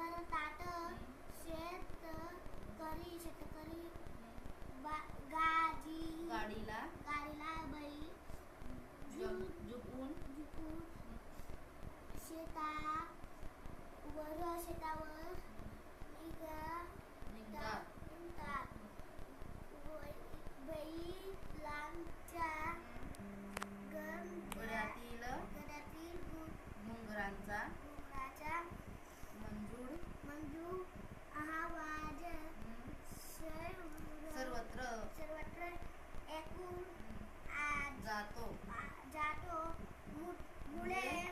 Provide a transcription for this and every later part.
भरतात शेतकरी शेतकरी गाडीला. गाडीला बैल. जातो. जातो. मुले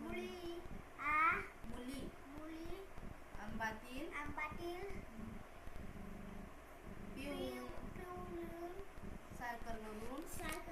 मुली आ मुली. मुली आंबातील आंबातील पिऊन. पिऊन सायकलवरून सायकल